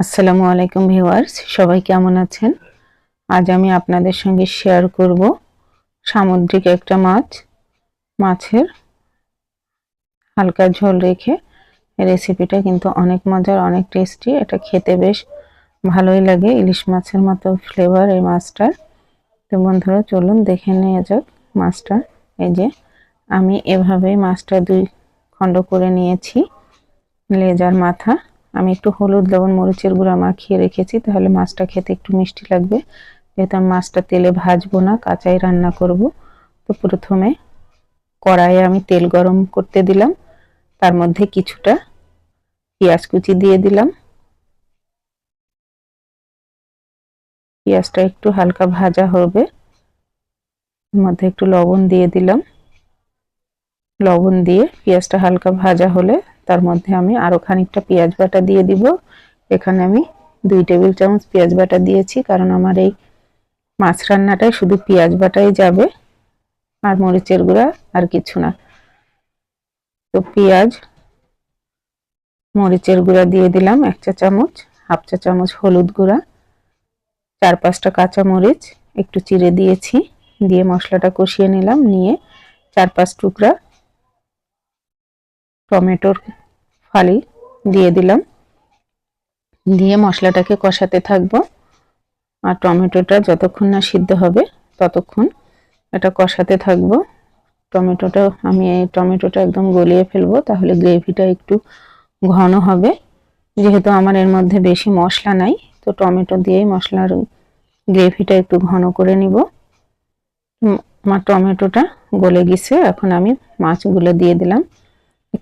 আসসালামু আলাইকুম ভিউয়ার্স, সবাই কেমন আছেন? আজ আমি আপনাদের সঙ্গে শেয়ার করব সামুদ্রিক একটা মাছ। মাছের হালকা ঝোল রেখে রেসিপিটা কিন্তু অনেক মজার, অনেক টেস্টি এটা খেতে বেশ ভালোই লাগে, ইলিশ মাছের মতো ফ্লেভার এই মাছটার। তো বন্ধুরা, চলুন দেখে নেওয়া যাক মাছটা। এই যে, আমি এভাবেই মাছটা দুই খণ্ড করে নিয়েছি, লেজার মাথা। আমি একটু হলুদ, লবণ, মরিচের গুঁড়া মাখিয়ে রেখেছি, তাহলে মাছটা খেতে একটু মিষ্টি লাগবে। যেহেতু আমি মাছটা তেলে ভাজবো না, কাঁচাই রান্না করব, তো প্রথমে কড়াইয়ে আমি তেল গরম করতে দিলাম। তার মধ্যে কিছুটা পেঁয়াজ কুচি দিয়ে দিলাম। পেঁয়াজটা একটু হালকা ভাজা হবে। মধ্যে একটু লবণ দিয়ে দিলাম। লবণ দিয়ে পেঁয়াজটা হালকা ভাজা হলে তার মধ্যে আমি আরও খানিকটা পেঁয়াজ বাটা দিয়ে দিব। এখানে আমি দুই টেবিল চামচ পেঁয়াজ বাটা দিয়েছি, কারণ আমার এই মাছ রান্নাটায় শুধু পেঁয়াজ বাটাই যাবে, আর মরিচের গুঁড়া আর কিছু না। তো পেঁয়াজ, মরিচের গুঁড়া দিয়ে দিলাম এক চা চামচ, হাফ চা চামচ হলুদ গুঁড়া, চার পাঁচটা কাঁচা মরিচ, একটু চিড়ে দিয়েছি, দিয়ে মশলাটা কষিয়ে নিলাম, নিয়ে চার পাঁচ টুকরা টমেটোর ফালি দিয়ে দিলাম। দিয়ে মশলাটাকে কষাতে থাকব। আর টমেটোটা যতক্ষণ না সিদ্ধ হবে ততক্ষণ এটা কষাতে থাকব। টমেটোটা আমি এই টমেটোটা একদম গলিয়ে ফেলব তাহলে গ্রেভিটা একটু ঘন হবে। যেহেতু আমার এর মধ্যে বেশি মশলা নাই, তো টমেটো দিয়েই মশলার গ্রেভিটা একটু ঘন করে নিব। আমার টমেটোটা গলে গেছে, এখন আমি মাছগুলো দিয়ে দিলাম।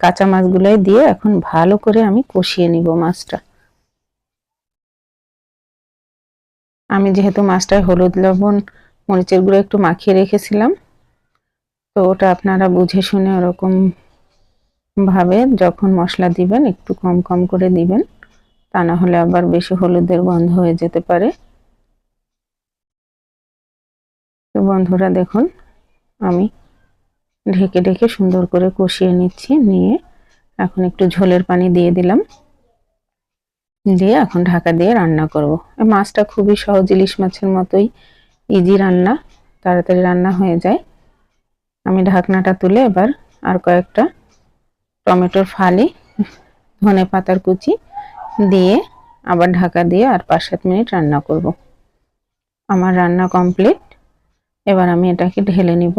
কাঁচা মাছগুলোই দিয়ে এখন ভালো করে আমি কষিয়ে নিব মাছটা। আমি যেহেতু মাছটায় হলুদ, লবণ, মরিচের গুঁড়ো একটু মাখিয়ে রেখেছিলাম, তো ওটা আপনারা বুঝে শুনে ওরকম ভাবে যখন মশলা দিবেন, একটু কম কম করে দিবেন, তা না হলে আবার বেশি হলুদের গন্ধ হয়ে যেতে পারে। তো বন্ধুরা দেখুন, আমি ঢেকে ঢেকে সুন্দর করে কষিয়ে নিচ্ছি, নিয়ে এখন একটু ঝোলের পানি দিয়ে দিলাম। দিয়ে এখন ঢাকা দিয়ে রান্না করব। মাছটা খুবই সহজ ইলিশ মাছের মতোই ইজি রান্না, তাড়াতাড়ি রান্না হয়ে যায়। আমি ঢাকনাটা তুলে এবার আর কয়েকটা টমেটোর ফালি, ধনে পাতার কুচি দিয়ে আবার ঢাকা দিয়ে আর পাঁচ সাত মিনিট রান্না করব। আমার রান্না কমপ্লিট। এবার আমি এটাকে ঢেলে নিব।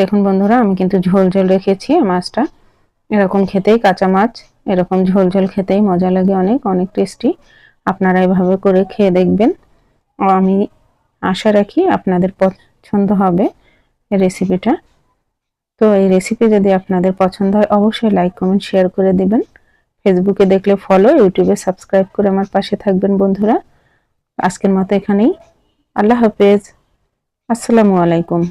দেখুন বন্ধুরা, আমি কিন্তু ঝোল ঝোল রেখেছি মাছটা। এরকম খেতেই কাঁচা মাছ, এরকম ঝোল ঝোল খেতেই মজা লাগে অনেক অনেক টেস্টি। আপনারা এভাবে করে খেয়ে দেখবেন। আমি আশা রাখি আপনাদের পছন্দ হবে রেসিপিটা তো এই রেসিপি যদি আপনাদের পছন্দ হয়, অবশ্যই লাইক কমেন্ট শেয়ার করে দিবেন। ফেসবুকে দেখলে ফলো ইউটিউবে সাবস্ক্রাইব করে আমার পাশে থাকবেন বন্ধুরা। আজকের মতো এখানেই। আল্লাহ হাফেজ। আসসালামু আলাইকুম।